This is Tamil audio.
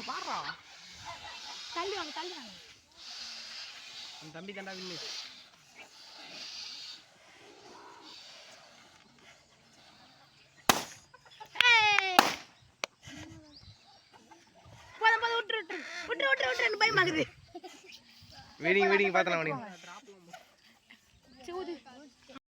அங்கே பாடுறா தள்ளி வாங்க தள்ளி வாங்க. அந்த தம்பி தண்டா வின்னு வெயிட்டிங் வெயிட்டிங் பார்த்தலாம்